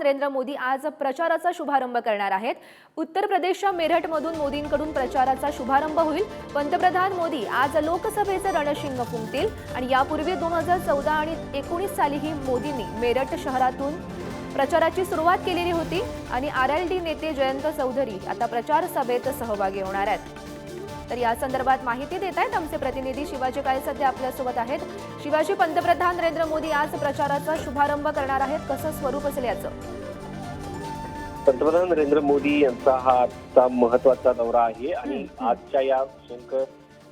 नरेंद्र मोदी आज प्रचाराचा शुभारंभ करणार आहेत. उत्तर प्रदेशच्या मेरठमधून मोदींकडून प्रचाराचा शुभारंभ होईल. पंतप्रधान मोदी आज लोकसभेचं रणशिंग फुंकतील. आणि यापूर्वी दोन हजार चौदा आणि एकोणीस सालीही मोदींनी मेरठ शहरातून प्रचाराची सुरुवात केलेली होती. आणि आर एल डी नेते जयंत चौधरी आता प्रचार सभेत सहभागी होणार आहेत. तर या संदर्भात माहिती देत आहेत आमचे प्रतिनिधी शिवाजी काळे सध्या आपल्यासोबत आहेत शिवाजी पंतप्रधान नरेंद्र मोदी आज प्रचाराचा शुभारंभ करणार आहेत कसं स्वरूप असेल याचं पंतप्रधान नरेंद्र मोदी यांचा हा आजचा महत्त्वाचा दौरा आहे आणि. आजच्या या शंख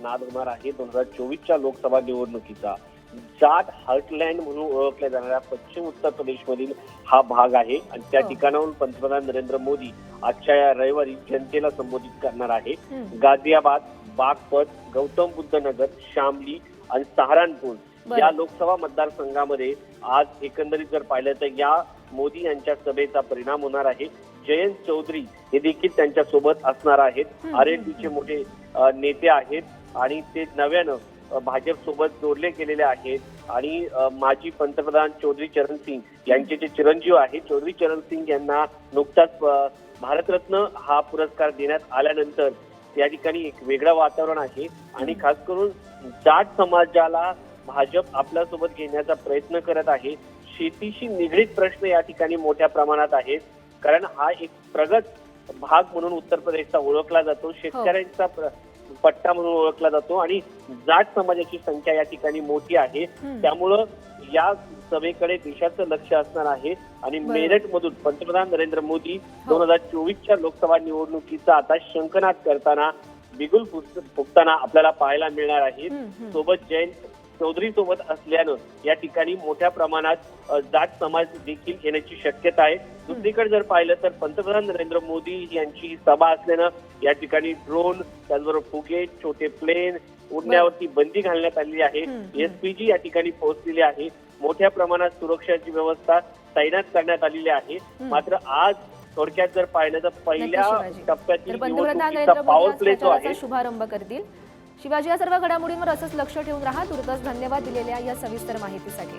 नाद होणार आहे दोन हजार चोवीसच्या लोकसभा निवडणुकीचा जाट हार्टलँड म्हणून ओळखल्या जाणाऱ्या पश्चिम उत्तर प्रदेशमधील हा भाग आहे आणि त्या हो. ठिकाणाहून पंतप्रधान नरेंद्र मोदी आजच्या या रविवारी जनतेला संबोधित करणार आहे. गाझियाबाद बागपत गौतम बुद्ध नगर शामली आणि सहारनपूर. या लोकसभा मतदारसंघामध्ये आज एकंदरीत जर पाहिलं तर या मोदी यांच्या सभेचा परिणाम होणार आहे. जयंत चौधरी हे देखील त्यांच्यासोबत असणार आहेत. आर हम्म, चे मोठे नेते आहेत आणि ते नव्यानं भाजप सोबत जोडले गेलेले आहेत. आणि माजी पंतप्रधान चौधरी चरण सिंग यांचे जे चिरंजीव आहेत चौधरी चरण सिंग यांना नुकताच भारतरत्न हा पुरस्कार देण्यात आल्यानंतर या ठिकाणी एक वेगळं वातावरण आहे. आणि खास करून जाट समाजाला भाजप आपल्यासोबत घेण्याचा प्रयत्न करत आहे. शेतीशी निगडीत प्रश्न या ठिकाणी मोठ्या प्रमाणात आहेत. कारण हा एक प्रगत भाग म्हणून उत्तर प्रदेशचा ओळखला जातो. शेतकऱ्यांचा प्र- पट्टा म्हणून ओळखला जातो आणि जाट समाजाची संख्या या ठिकाणी मोठी आहे. त्यामुळं या सभेकडे देशाचं लक्ष असणार आहे आणि बरोबर. मेरठमधून पंतप्रधान नरेंद्र मोदी हो. दोन हजार चोवीसच्या लोकसभा निवडणुकीचा आता शंखनाद करताना बिगुल फुक- फुकताना आपल्याला पाहायला मिळणार आहे. सोबत जयंत चौधरी सोबत असल्यानं या ठिकाणी मोठ्या प्रमाणात जाट समाज देखील येण्याची शक्यता आहे दुसरीकडे जर पाहिलं तर पंतप्रधान नरेंद्र मोदी यांची सभा असल्यानं या ठिकाणी ड्रोन त्याचबरोबर फुगे छोटे प्लेन उडण्यावरती बंदी घालण्यात आलेली आहे. एसपीजी या ठिकाणी पोहोचलेली आहे मोठ्या प्रमाणात सुरक्षाची व्यवस्था तैनात करण्यात आलेली आहे. मात्र आज थोडक्यात जर पाहिलं तर पहिल्या. टप्प्यातील पावर प्ले जो आहे शुभारंभ करतील शिवाजी या सर्व घडामोडींवर असंच लक्ष ठेवून राहा. तुर्तास धन्यवाद दिलेल्या या सविस्तर माहितीसाठी.